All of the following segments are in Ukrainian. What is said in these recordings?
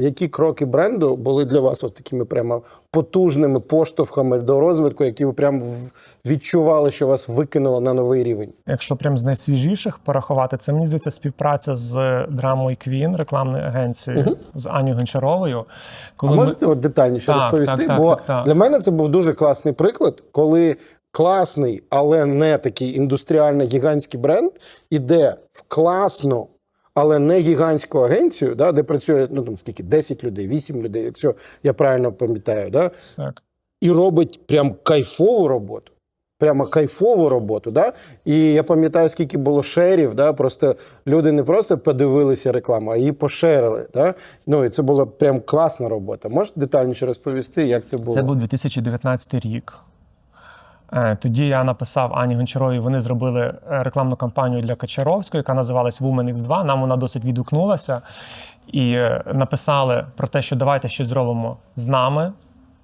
Які кроки бренду були для вас от такими прямо потужними поштовхами до розвитку, які ви прям відчували, що вас викинуло на новий рівень? Якщо прям з найсвіжіших порахувати, це мені здається співпраця з драмою Квін, рекламною агенцією з Аню Гончаровою. А Коли ми- можете от детальніше Так, розповісти? так, так, Бо так, так. для мене це був дуже класний приклад, коли класний, але не такий індустріальний гігантський бренд іде в класну. Але не гігантську агенцію, да, де працює ну там скільки 10 людей, 8 людей, якщо я правильно пам'ятаю, да, так. і робить прям кайфову роботу. Прямо кайфову роботу. Да? І я пам'ятаю, скільки було шерів. Да? Просто люди не просто подивилися рекламу, а її пошерили. Да? Ну і це була прям класна робота. Можете детальніше розповісти, як це було? Це був 2019 рік. Е, Тоді я написав Ані Гончаровій, вони зробили е, рекламну кампанію для Качаровської, яка називалась Women X2. Нам вона досить відгукнулася. І е, написали про те, що давайте щось зробимо з нами.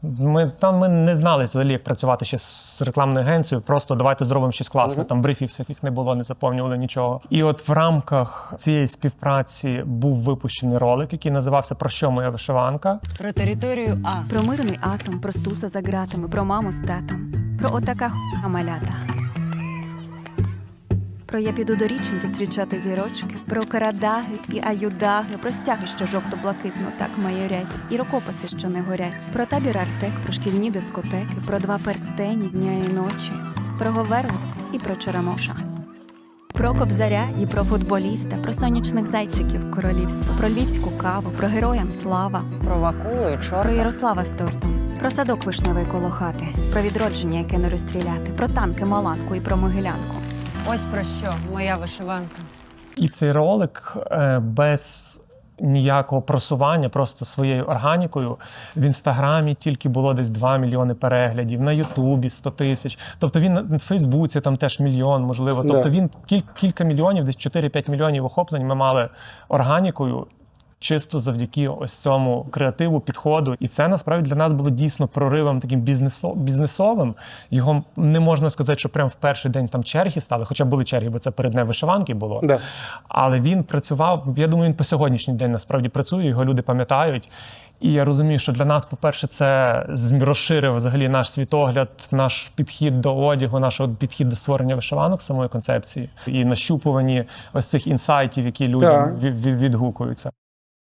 Ми там ми не знали взагалі, як працювати ще з рекламною агенцією. Просто давайте зробимо щось класне. Там брифів всяких не було, не заповнювали нічого. І от в рамках цієї співпраці був випущений ролик, який називався Про що моя вишиванка. Про територію А. Про мирний атом, про стуса за ґратами, про маму з татом, про отака хуйня малята. Про я піду до річеньки зустрічати зірочки, про карадаги і аюдаги, про стяги, що жовто-блакитно так майорять, і рукописи, що не горять, про табір Артек, про шкільні дискотеки, про два перстені дня і ночі, про Говерло і про Черемоша. Про ковзаря і про футболіста, про сонячних зайчиків королівства, про львівську каву, про героям слава, Про Вакулу і чорта. про Ярослава з тортом, про садок вишневий коло хати, про відродження, яке не розстріляти, про танки, маланку і про могилянку. Ось про що моя вишиванка. І цей ролик е, без ніякого просування, просто своєю органікою в інстаграмі тільки було десь 2 мільйони переглядів, на Ютубі 100 тисяч. Тобто він на Фейсбуці там теж мільйон, можливо. Тобто він кіль, кілька мільйонів, десь 4-5 мільйонів охоплень ми мали органікою. Чисто завдяки ось цьому креативу, підходу, і це насправді для нас було дійсно проривом таким бізнесо- бізнесовим. Його не можна сказати, що прямо в перший день там черги стали, хоча були черги, бо це перед днем вишиванки було. Да. Але він працював. Я думаю, він по сьогоднішній день насправді працює. Його люди пам'ятають. І я розумію, що для нас, по-перше, це розширив взагалі наш світогляд, наш підхід до одягу, наш підхід до створення вишиванок самої концепції і нащупувані ось цих інсайтів, які людям відгукуються.